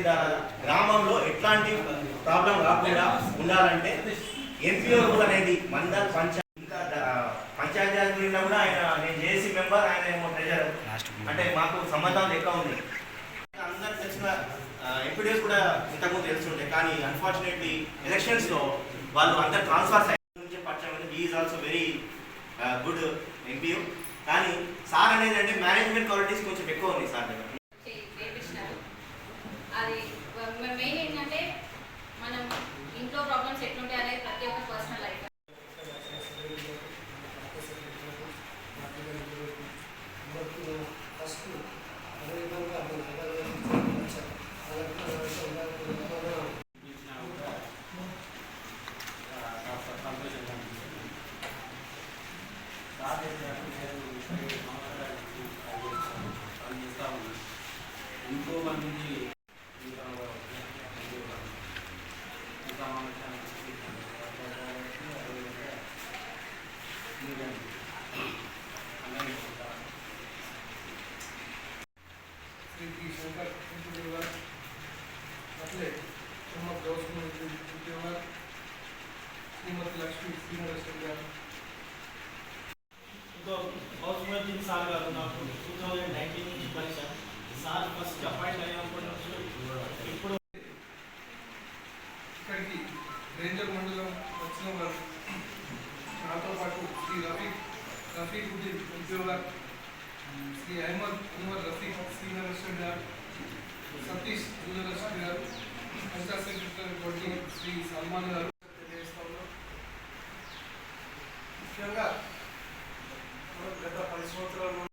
ద్వారా గ్రామంలో ఎట్లాంటి ప్రాబ్లం రాకుండా ఉండాలంటే ఎంపీఓ రూల్ అనేది మండల్ పంచాయత్ ఇంకా పంచాయతీ మీద కూడా ఆయన నేను జేసీ మెంబర్ ఆయన ఏమో ట్రెజర్ అంటే మాకు సంబంధాలు ఎక్కువ ఉంది. అందరికి తెలిసిన ఎంపీడీఎస్ కూడా ఇంతకుముందు తెలుసుండే కానీ అన్ఫార్చునేట్లీ ఎలక్షన్స్లో వాళ్ళు అందరు ట్రాన్స్ఫర్స్ నుంచి పరిచయం is also very good MP కానీ సార్ అనేది అంటే మేనేజ్మెంట్ క్వాలిటీస్ కొంచెం ఎక్కువ ఉంది సార్ దగ్గర. అది మెయిన్ ఏంటంటే మనం ఇంట్లో ప్రాబ్లమ్స్ ఎట్లుంటాయి అనేది ప్రతి ఒక్క పర్సనల్ లైఫ్ ఫస్ట్ అదేవిధంగా మన দিলেন શ્રી અહેમદ અનવર રફીક શ્રીનગર સ્ટેડર సతీష్ జూనియర్ ఎస్పీ గారు పంచాయత్ సెక్రటరీ కొట్టి శ్రీ సల్మాన్ గారు తెలియజేస్తాను ముఖ్యంగా మనం గత పది సంవత్సరాల